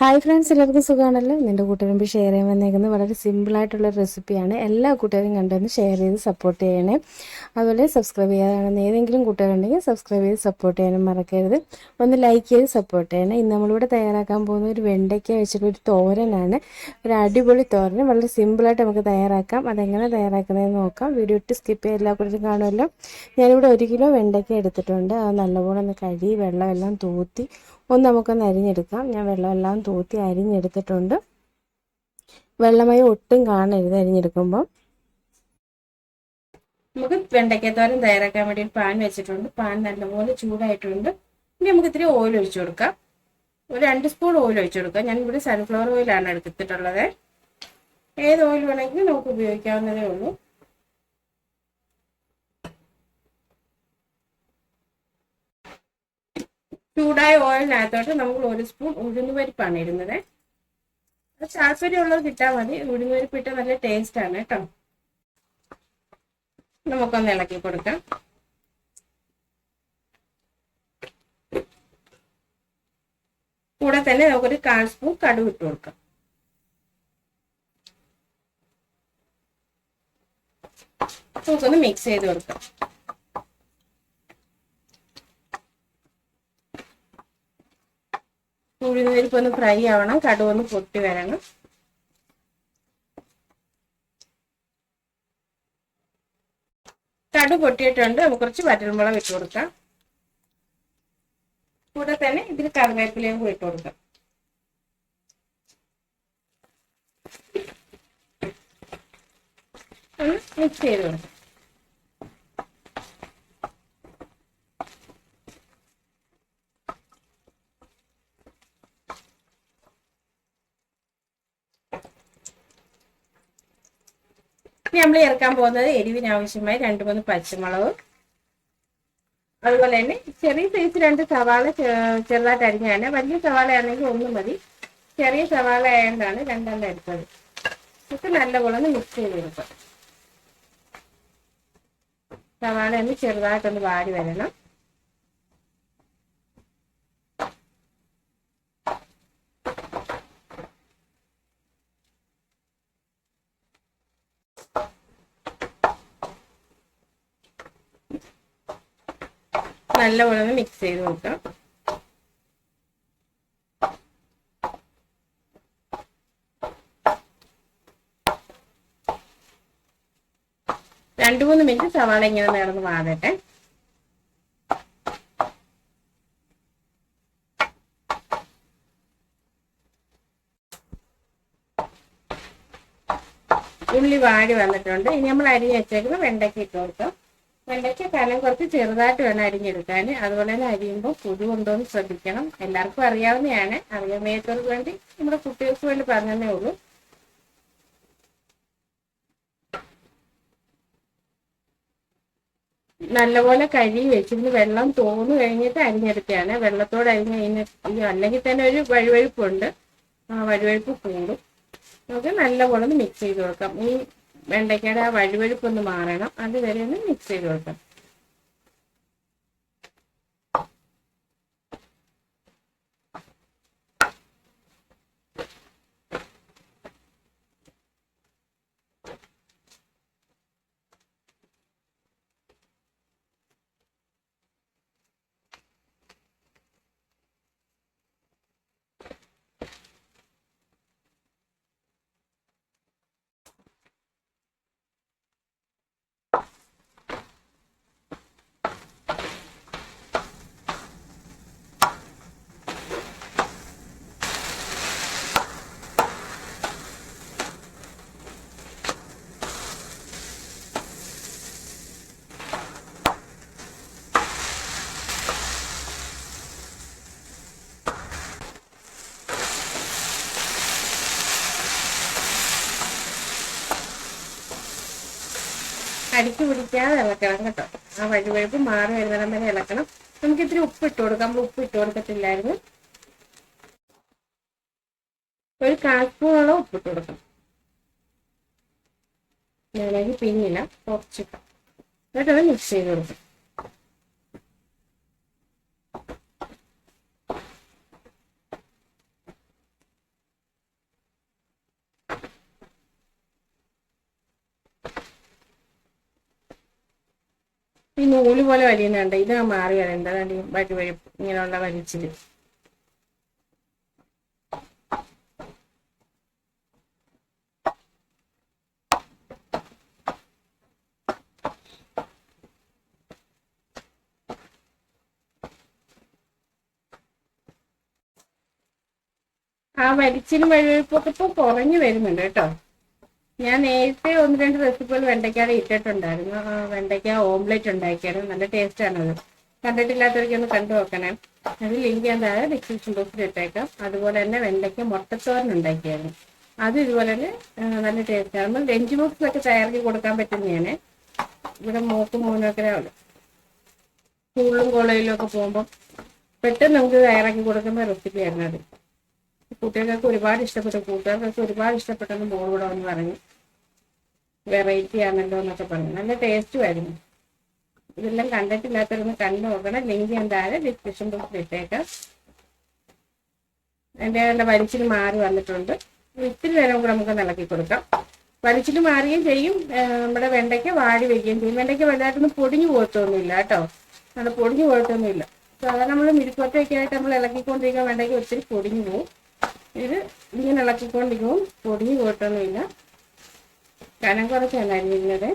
Hi friends എല്ലാവർക്കും സുഖമാണല്ലോ? നിന്റെ കൂട്ടുകാരും ഷെയർ ചെയ്യാൻ വന്നേക്കുന്നത് വളരെ സിമ്പിളായിട്ടുള്ള റെസിപ്പിയാണ് എല്ലാ കൂട്ടുകാരും കണ്ടുവന്ന് ഷെയർ ചെയ്ത് സപ്പോർട്ട് ചെയ്യണേ. അതുപോലെ സബ്സ്ക്രൈബ് ചെയ്യാതാണെന്ന് ഏതെങ്കിലും കൂട്ടുകാരുണ്ടെങ്കിൽ സബ്സ്ക്രൈബ് ചെയ്ത് സപ്പോർട്ട് ചെയ്യാനും മറക്കരുത്. ഒന്ന് ലൈക്ക് ചെയ്ത് സപ്പോർട്ട് ചെയ്യണേ. ഇന്ന് നമ്മളിവിടെ തയ്യാറാക്കാൻ പോകുന്ന ഒരു വെണ്ടയ്ക്ക വെച്ചിട്ടുള്ള ഒരു തോരനാണ്. ഒരു അടിപൊളി തോരൻ വളരെ സിമ്പിളായിട്ട് നമുക്ക് തയ്യാറാക്കാം. അതെങ്ങനെ തയ്യാറാക്കുന്നതെന്ന് നോക്കാം. വീഡിയോ ഇട്ട് സ്കിപ്പ് ചെയ്യാൻ എല്ലാ കൂട്ടരും കാണുമല്ലോ. ഞാനിവിടെ ഒരു കിലോ വെണ്ടയ്ക്ക എടുത്തിട്ടുണ്ട്. അത് നല്ലപോലെ ഒന്ന് കഴുകി വെള്ളമെല്ലാം തൂത്തി ഒന്ന് നമുക്കൊന്ന് അരിഞ്ഞെടുക്കാം. ഞാൻ വെള്ളമെല്ലാം തൂത്തി അരിഞ്ഞെടുത്തിട്ടുണ്ട്. വെള്ളമായി ഒട്ടും കാണരുത് അരിഞ്ഞെടുക്കുമ്പോൾ നമുക്ക് വെണ്ടയ്ക്കത്തോരൻ തയ്യാറാക്കാൻ വേണ്ടി ഒരു പാൻ വെച്ചിട്ടുണ്ട്. പാൻ നല്ലപോലെ ചൂടായിട്ടുണ്ട്. ഇനി നമുക്ക് ഇത്തിരി ഓയിൽ ഒഴിച്ചു കൊടുക്കാം. ഒരു രണ്ട് സ്പൂൺ ഓയിൽ ഒഴിച്ചു കൊടുക്കാം. ഞാൻ ഇവിടെ സൺഫ്ലവർ ഓയിലാണ് എടുത്തിട്ടുള്ളത്. ഏത് ഓയിൽ വേണമെങ്കിലും നമുക്ക് ഉപയോഗിക്കാവുന്നതേ ഉള്ളൂ. ചൂടായ ഓയിലിനകത്തോട്ട് നമ്മൾ ഒരു സ്പൂൺ ഉഴുന്നുപരിപ്പാണ് ഇടുന്നത്. താല്പര്യം ഉള്ളത് കിട്ടാൽ മതി. ഉഴുന്നുപരിപ്പ് ഇട്ട നല്ല ടേസ്റ്റ് ആണ് കേട്ടോ. നമുക്കൊന്ന് ഇളക്കി കൊടുക്കാം. കൂടെ തന്നെ നമുക്കൊരു കാൽ സ്പൂൺ കടുക് ഇട്ട് കൊടുക്കാം. നമുക്കൊന്ന് മിക്സ് ചെയ്ത് കൊടുക്കാം. ഉഴുന്നുപരിപ്പ് ഒന്ന് ഫ്രൈ ആവണം. കടുവ ഒന്ന് പൊട്ടി വരണം. കടു പൊട്ടിയിട്ടുണ്ട്. നമുക്ക് കുറച്ച് വറ്റൽമുളക് ഇട്ട് കൊടുക്കാം. കൂടെ തന്നെ ഇതിൽ കറിവേപ്പിലയും കൂടി ഇട്ട് കൊടുക്കാം. ഒന്ന് മിക്സ് ചെയ്ത് കൊടുക്കാം. നമ്മൾ ചേർക്കാൻ പോകുന്നത് എരിവിന് ആവശ്യമായി രണ്ട് മൂന്ന് പച്ചമുളക്. അതുപോലെ തന്നെ ചെറിയ സൈസ് രണ്ട് സവാള ചെറുതായിട്ട് അരിഞ്ഞാണ്. വലിയ സവാള ആണെങ്കിൽ ഒന്ന് മതി. ചെറിയ സവാള ആയതുകൊണ്ടാണ് രണ്ടെണ്ണം എടുത്തത്. ഇത് നല്ലപോലെ ഒന്ന് മിക്സ് ചെയ്ത് കൊടുക്കാം. സവാള ഒന്ന് ചെറുതായിട്ടൊന്ന് വാടി വരണം. നല്ലപോലെ ഒന്ന് മിക്സ് ചെയ്ത് കൊടുക്കാം. രണ്ടു മൂന്ന് മിനിറ്റ് സവാള ഇങ്ങനെ നേർന്ന് വാടട്ടെ. ഉള്ളി വാടി വന്നിട്ടുണ്ട്. ഇനി നമ്മൾ അരി വെച്ചേക്കുന്ന വെണ്ടയ്ക്ക് ഇട്ട് കൊടുക്കാം. വെണ്ടയ്ക്ക കനം കുറച്ച് ചെറുതായിട്ട് വേണം അരിഞ്ഞെടുക്കാൻ. അതുപോലെ തന്നെ അരിയുമ്പോൾ പുതു കൊണ്ടുവന്ന് ശ്രദ്ധിക്കണം. എല്ലാവർക്കും അറിയാവുന്നതാണ്. അറിയാൻ മേത്തവർക്ക് വേണ്ടി നമ്മുടെ കുട്ടികൾക്ക് വേണ്ടി പറഞ്ഞതേ ഉള്ളൂ. നല്ലപോലെ കഴുകി വെച്ചിരുന്ന് വെള്ളം തോന്നു കഴിഞ്ഞിട്ട് അരിഞ്ഞെടുക്കുകയാണ്. വെള്ളത്തോട് അരിഞ്ഞ് കഴിഞ്ഞ അല്ലെങ്കിൽ തന്നെ ഒരു വഴുവഴുപ്പുണ്ട്. ആ വഴുവഴുപ്പ് കൂടും. നമുക്ക് നല്ലപോലെ ഒന്ന് മിക്സ് ചെയ്ത് കൊടുക്കാം. ഈ വെണ്ടയ്ക്കയുടെ ആ വഴുവഴുപ്പൊന്ന് മാറണം. അതുവരെ ഒന്ന് മിക്സ് ചെയ്ത് അടിച്ചു പിടിക്കാതെ ഇളക്കണം കേട്ടോ. ആ വഴുവഴുപ്പ് മാറി വരുന്നിടം വരെ ഇളക്കണം. നമുക്ക് ഇത്തിരി ഉപ്പ് ഇട്ട് കൊടുക്കാം. നമ്മൾ ഉപ്പ് ഇട്ട് കൊടുക്കത്തില്ലായിരുന്നു. ഒരു കാൽ ഉപ്പ് ഇട്ട് കൊടുക്കണം ഞാനെങ്കിൽ പിന്നില്ല കുറച്ചിട്ട്. എന്നിട്ടത് മിക്സ് ചെയ്ത് കൊടുക്കും. നൂൽ പോലെ വലിയുന്നുണ്ട്. ഇത് മാറി അതാണ് കണ്ടി? വഴി വഴി ഇങ്ങനെയുള്ള വലിച്ചിൽ. ആ വലിച്ചിനും വഴുവഴുപ്പൊക്കെ ഇപ്പൊ കുറഞ്ഞു വരുന്നുണ്ട് കേട്ടോ. ഞാൻ നേരത്തെ ഒന്ന് രണ്ട് റെസിപ്പികൾ വെണ്ടയ്ക്കാതെ ഇട്ടിട്ടുണ്ടായിരുന്നു. വെണ്ടയ്ക്ക ഓംലെറ്റ് ഉണ്ടാക്കിയായിരുന്നു. നല്ല ടേസ്റ്റ് ആണത്. കണ്ടിട്ടില്ലാത്തവർക്ക് ഒന്ന് കണ്ടു നോക്കണേ. അത് ലിങ്ക് ഞാൻ താഴെ ഡിസ്ക്രിപ്ഷൻ ബോക്സിൽ ഇട്ടേക്കാം. അതുപോലെ തന്നെ വെണ്ടയ്ക്ക മുട്ടത്തോരൻ ഉണ്ടാക്കിയായിരുന്നു. അത് ഇതുപോലെ തന്നെ നല്ല ടേസ്റ്റ് ആണ്. നമ്മൾ ലഞ്ച് ബോക്സിലൊക്കെ തയ്യാറാക്കി കൊടുക്കാൻ പറ്റുന്നതാണ്. ഇവിടെ മോക്കും മോനൊക്കെ സ്കൂളിലും കോളേജിലും ഒക്കെ പോകുമ്പോൾ പെട്ടെന്ന് നമുക്ക് തയ്യാറാക്കി കൊടുക്കുന്ന റെസിപ്പിയായിരുന്നു അത്. കുട്ടികൾക്കൊക്കെ ഒരുപാട് ഇഷ്ടപ്പെട്ടു. കൂട്ടുകാർക്കൊക്കെ ഒരുപാട് ഇഷ്ടപ്പെട്ടെന്ന് മോൾ കൂടെ വന്ന് പറഞ്ഞു. വെറൈറ്റി ആണല്ലോ എന്നൊക്കെ പറഞ്ഞു. നല്ല ടേസ്റ്റും ആയിരുന്നു. ഇതെല്ലാം കണ്ടിട്ടില്ലാത്തവരൊന്ന് കണ്ടു നോക്കണം. ലിങ്ക് താഴെ ഡിസ്ക്രിപ്ഷൻ ബോക്സിൽ ഇട്ടേക്കാം. എന്റെ നല്ല വലിച്ചിന് മാറി വന്നിട്ടുണ്ട്. ഇത്തിരി നേരം കൂടെ നമുക്ക് ഇളക്കി കൊടുക്കാം. വലിച്ചിട്ട് മാറുകയും ചെയ്യും. നമ്മുടെ വെണ്ടയ്ക്ക വാടി വയ്ക്കുകയും ചെയ്യും. വെണ്ടയ്ക്ക വലുതായിട്ടൊന്നും പൊടിഞ്ഞു പോകത്തൊന്നുമില്ല കേട്ടോ. നല്ല പൊടിഞ്ഞു പോകത്തൊന്നുമില്ല. സാധാരണ നമ്മൾ മിരുക്കൊറ്റയൊക്കെ ആയിട്ട് നമ്മൾ ഇളക്കിക്കൊണ്ടിരിക്കാൻ വെണ്ടയ്ക്ക ഒത്തിരി പൊടിഞ്ഞു പോകും. ഇത് ഇങ്ങനെ ഇളക്കിക്കൊണ്ടിരിക്കും പൊടിഞ്ഞു പോയിട്ടൊന്നുമില്ല. കനം കുറച്ചാണ് അരിഞ്ഞിരുന്നത്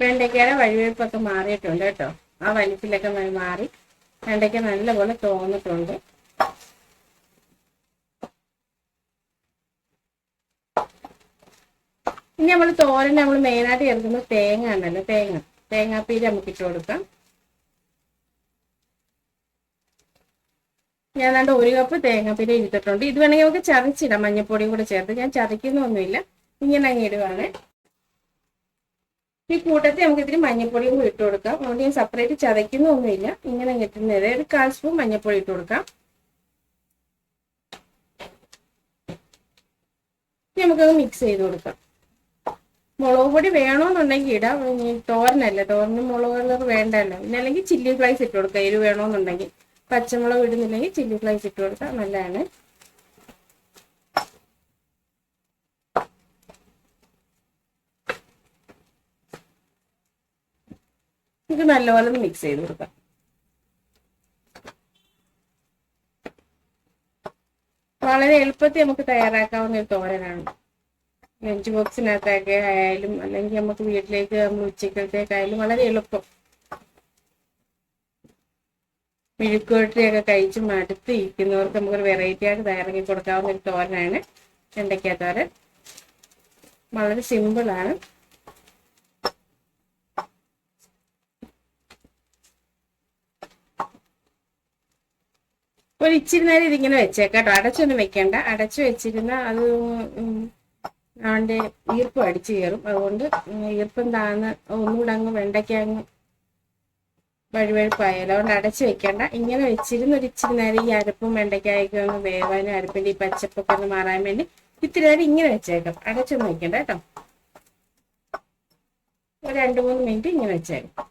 വെണ്ടയ്ക്കയുടെ വഴിവെപ്പൊക്കെ മാറിയിട്ടുണ്ട് കേട്ടോ. ആ വലിപ്പിലൊക്കെ മാറി വെണ്ടയ്ക്ക നല്ലപോലെ തോന്നിട്ടുണ്ട്. ഇനി നമ്മൾ തോരൻ നമ്മൾ മെയിനായിട്ട് ചേർക്കുന്നത് തേങ്ങ ഉണ്ടല്ലോ തേങ്ങ തേങ്ങാപ്പീര് നമുക്ക് ഇട്ട് കൊടുക്കാം. ഞാൻ രണ്ട് ഒരു കപ്പ് തേങ്ങാപ്പീര് എടുത്തിട്ടുണ്ട് ഇത് വേണമെങ്കിൽ നമുക്ക് ചതച്ചിടാം. മഞ്ഞപ്പൊടിയും കൂടെ ചേർത്ത്. ഞാൻ ചതയ്ക്കുന്നൊന്നുമില്ല. ഇങ്ങനെ അങ്ങ് ഇടുവാണ്. ഈ കൂട്ടത്തിൽ നമുക്ക് ഇതിന് മഞ്ഞപ്പൊടിയും കൂടി ഇട്ട് കൊടുക്കാം. അതുകൊണ്ട് ഞാൻ സെപ്പറേറ്റ് ചതയ്ക്കുന്നൊന്നുമില്ല. ഇങ്ങനെ കിട്ടുന്നത് ഒരു കാൽ സ്പൂൺ മഞ്ഞപ്പൊടി ഇട്ട് കൊടുക്കാം. നമുക്കത് മിക്സ് ചെയ്ത് കൊടുക്കാം. മുളക് പൊടി വേണമെന്നുണ്ടെങ്കിൽ ഇടാം. തോരനല്ലേ തോരന് മുളക് കളർ വേണ്ടല്ലോ. പിന്നെ അല്ലെങ്കിൽ ചില്ലി ഫ്ലൈസ് ഇട്ട് കൊടുക്കുക എരിവ് വേണമെന്നുണ്ടെങ്കിൽ പച്ചമുളക് ഇടുന്നില്ലെങ്കിൽ ചില്ലി ഫ്ലൈസ് ഇട്ട് കൊടുക്കാം നല്ലതാണ്. ഇത് നല്ലപോലെ മിക്സ് ചെയ്ത് കൊടുക്കാം. വളരെ എളുപ്പത്തിൽ നമുക്ക് തയ്യാറാക്കാവുന്ന ഒരു തോരനാണ്. ലഞ്ച് ബോക്സിനകത്തൊക്കെ ആയാലും അല്ലെങ്കിൽ നമുക്ക് വീട്ടിലേക്ക് നമ്മൾ ഉച്ചക്കത്തേക്കായാലും വളരെ എളുപ്പം. മിഴുക്കോട്ടിയൊക്കെ കഴിച്ച് മടുത്ത് ഇരിക്കുന്നവർക്ക് നമുക്കൊരു വെറൈറ്റി ആയിട്ട് തയ്യാറാക്കി കൊടുക്കാവുന്ന ഒരു തോരനാണ് വെണ്ടയ്ക്ക തോരൻ വളരെ സിമ്പിളാണ് ഒരു ഇച്ചിരി നേരം ഇതിങ്ങനെ വെച്ചേക്കാട്ടോ അടച്ചൊന്നും വെക്കണ്ട. അടച്ചു വെച്ചിരുന്ന അത് ഉം, ഈർപ്പം അടിച്ചു കയറും. അതുകൊണ്ട് ഈർപ്പം താന്ന് ഒന്നുകൂടെ അങ്ങ് വെണ്ടയ്ക്ക അങ്ങ് വഴുവഴുപ്പായാലും. അതുകൊണ്ട് അടച്ചു വെക്കണ്ട. ഇങ്ങനെ വെച്ചിരുന്ന് നേരം ഈ അരപ്പും വെണ്ടയ്ക്കായൊക്കെ ഒന്ന് വേവാനും അരപ്പിന്റെ ഈ പച്ചപ്പൊക്കെ ഒന്ന് മാറാൻ വേണ്ടി ഇത്തിരി നേരം ഇങ്ങനെ വെച്ചേക്കാം. അടച്ചൊന്നും വെക്കണ്ട കേട്ടോ. ഒരു രണ്ട് മൂന്ന് മിനിറ്റ് ഇങ്ങനെ വെച്ചേക്കാം.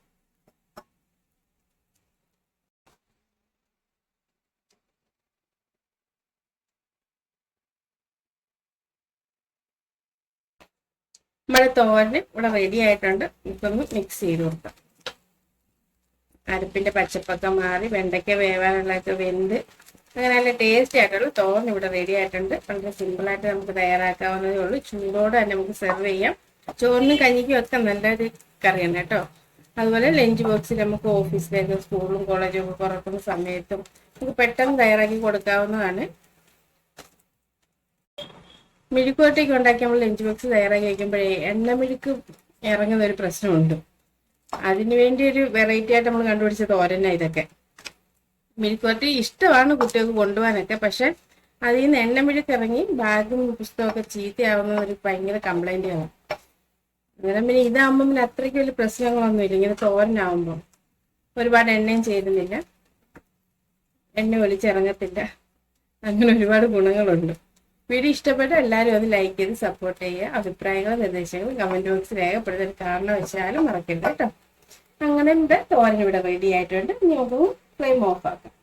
നമ്മുടെ തോരന് ഇവിടെ റെഡി ആയിട്ടുണ്ട്. ഇപ്പം മിക്സ് ചെയ്ത് കൊടുക്കാം. അരപ്പിന്റെ പച്ചപ്പൊക്കെ മാറി വെണ്ടയ്ക്ക വേവാനുള്ളതൊക്കെ വെന്ത് അങ്ങനെ നല്ല ടേസ്റ്റി ആയിട്ടുള്ള തോരൻ ഇവിടെ റെഡി ആയിട്ടുണ്ട്. വളരെ സിമ്പിൾ ആയിട്ട് നമുക്ക് തയ്യാറാക്കാവുന്നതേ ഉള്ളൂ. ചൂടോടെ തന്നെ നമുക്ക് സെർവ് ചെയ്യാം. ചോറിനും കഞ്ഞിക്കും ഒക്കെ നല്ലൊരു കറിയാണ് കേട്ടോ. അതുപോലെ ലഞ്ച് ബോക്സിൽ നമുക്ക് ഓഫീസിലേക്ക് സ്കൂളും കോളേജും ഒക്കെ തുറക്കുന്ന സമയത്തും നമുക്ക് പെട്ടെന്ന് തയ്യാറാക്കി കൊടുക്കാവുന്നതാണ്. മെഴുക്കുവരട്ടിയൊക്കെ ഉണ്ടാക്കി നമ്മൾ ലഞ്ച് ബോക്സ് തയ്യാറാക്കി വയ്ക്കുമ്പോഴേ എണ്ണ മെഴുക്ക് ഇറങ്ങുന്ന ഒരു പ്രശ്നമുണ്ട്. അതിനു വേണ്ടി ഒരു വെറൈറ്റി ആയിട്ട് നമ്മൾ കണ്ടുപിടിച്ച തോരന ഇതൊക്കെ. മെഴുക്കുവരട്ടി ഇഷ്ടമാണ് കുട്ടികൾക്ക് കൊണ്ടുപോകാനൊക്കെ പക്ഷെ അതിൽ നിന്ന് എണ്ണ മെഴുക്ക് ഇറങ്ങി ബാഗും പുസ്തകമൊക്കെ ചീത്തയാവുന്ന ഒരു ഭയങ്കര കംപ്ലൈന്റ് ആവും അന്നേരം പിന്നെ ഇതാകുമ്പോൾ പിന്നെ അത്രയ്ക്ക് വലിയ പ്രശ്നങ്ങളൊന്നും ഇല്ല. ഇങ്ങനെ തോരനാവുമ്പോൾ ഒരുപാട് എണ്ണയും ചേരുന്നില്ല. എണ്ണ ഒലിച്ചിറങ്ങത്തില്ല. അങ്ങനെ ഒരുപാട് ഗുണങ്ങളുണ്ട്. വീഡിയോ ഇഷ്ടപ്പെട്ട എല്ലാവരും ഒന്ന് ലൈക്ക് ചെയ്ത് സപ്പോർട്ട് ചെയ്യുക. അഭിപ്രായങ്ങളും നിർദ്ദേശങ്ങൾ കമന്റ് ബോക്സിൽ രേഖപ്പെടുത്താൻ കാരണം വെച്ചാലും മറക്കരുത് കേട്ടോ. അങ്ങനെ എന്റെ തോരൻ ഇവിടെ റെഡി ആയിട്ടുണ്ട്. നമുക്ക് ഫ്ലെയിം ഓഫ് ആക്കാം.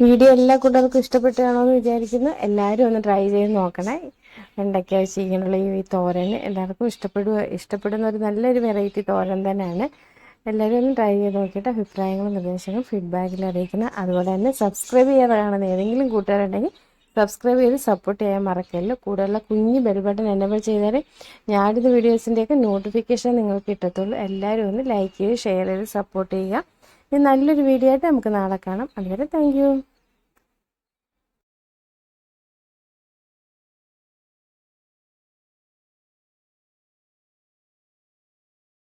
വീഡിയോ എല്ലാ കൂട്ടുകാർക്കും ഇഷ്ടപ്പെട്ടാണോ എന്ന് വിചാരിക്കുന്നു. എല്ലാവരും ഒന്ന് ട്രൈ ചെയ്ത് നോക്കണേ. വെണ്ടയ്ക്ക വെച്ചിരിക്കാനുള്ള ഈ തോരന്? എല്ലാവർക്കും ഇഷ്ടപ്പെടുക ഇഷ്ടപ്പെടുന്ന ഒരു നല്ലൊരു വെറൈറ്റി തോരൻ തന്നെയാണ്. എല്ലാവരും ട്രൈ ചെയ്ത് നോക്കിയിട്ട് അഭിപ്രായങ്ങളും നിർദ്ദേശങ്ങളും ഫീഡ്ബാക്കിൽ അറിയിക്കണം. അതുപോലെ തന്നെ സബ്സ്ക്രൈബ് ചെയ്യാതെ കാണുന്ന ഏതെങ്കിലും കൂട്ടുകാരുണ്ടെങ്കിൽ സബ്സ്ക്രൈബ് ചെയ്ത് സപ്പോർട്ട് ചെയ്യാൻ മറക്കല്ലോ കൂടെയുള്ള കുഞ്ഞ് ബെൽ ബട്ടൺ എനബിൾ ചെയ്താൽ ഞാനിത് വീഡിയോസിന്റെയൊക്കെ നോട്ടിഫിക്കേഷൻ നിങ്ങൾക്ക് കിട്ടത്തുള്ളൂ. എല്ലാവരും ഒന്ന് ലൈക്ക് ചെയ്ത് ഷെയർ ചെയ്ത് സപ്പോർട്ട് ചെയ്യുക. ഇത് നല്ലൊരു വീഡിയോ ആയിട്ട് നമുക്ക് നാളെ കാണാം. അതുവരെ താങ്ക്